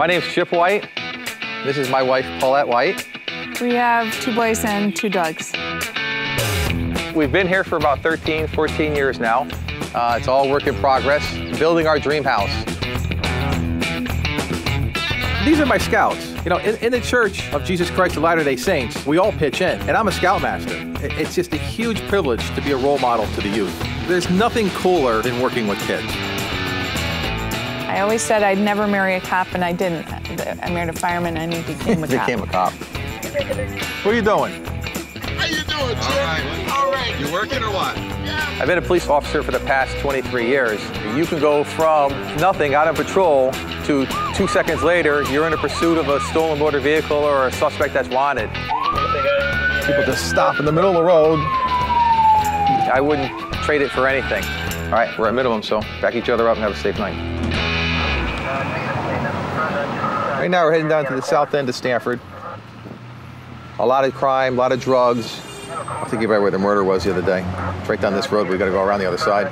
My name's Chip White. This is my wife, Paulette White. We have two boys and two dogs. We've been here for about 13, 14 years now. Uh, it's all work in progress, building our dream house. These are my scouts. You know, in, in the Church of Jesus Christ of Latter-day Saints, we all pitch in, and I'm a scoutmaster. It- It's just a huge privilege to be a role model to the youth. There's nothing cooler than working with kids. I always said I'd never marry a cop, and I didn't. I married a fireman, and he became a cop. Became a cop. What are you doing? How you doing, Chip? All right. All right. You working or what? Yeah. I've been a police officer for the past 23 years. You can go from nothing out on patrol to two seconds later, you're in a pursuit of a stolen motor vehicle or a suspect that's wanted. People just stop in the middle of the road. I wouldn't trade it for anything. All right, we're at minimum, so back each other up and have a safe night. Right now, we're heading down to the south end of Stanford. A lot of crime, a lot of drugs. I'll think about where the murder was the other day. It's right down this road. we've got to go around the other side.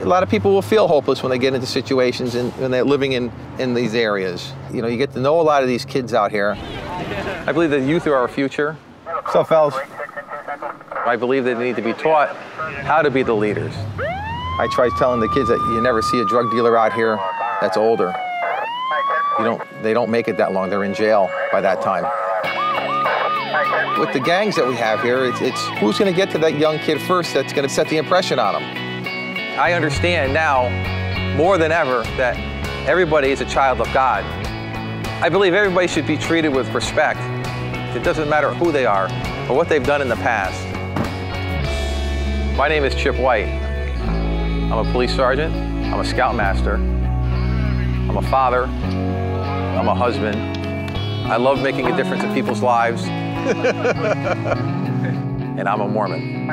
A lot of people will feel hopeless when they get into situations and when they're living in, in these areas. You know, you get to know a lot of these kids out here. I believe the youth are our future. So, fellas? I believe they need to be taught how to be the leaders. I try telling the kids that you never see a drug dealer out here that's older. You don't, they don't make it that long. They're in jail by that time. With the gangs that we have here, it's, it's who's going to get to that young kid first that's going to set the impression on him. I understand now more than ever that everybody is a child of God. I believe everybody should be treated with respect. It doesn't matter who they are or what they've done in the past. My name is Chip White. I'm a police sergeant. I'm a scoutmaster. I'm a father. I'm a husband. I love making a difference in people's lives. and I'm a Mormon.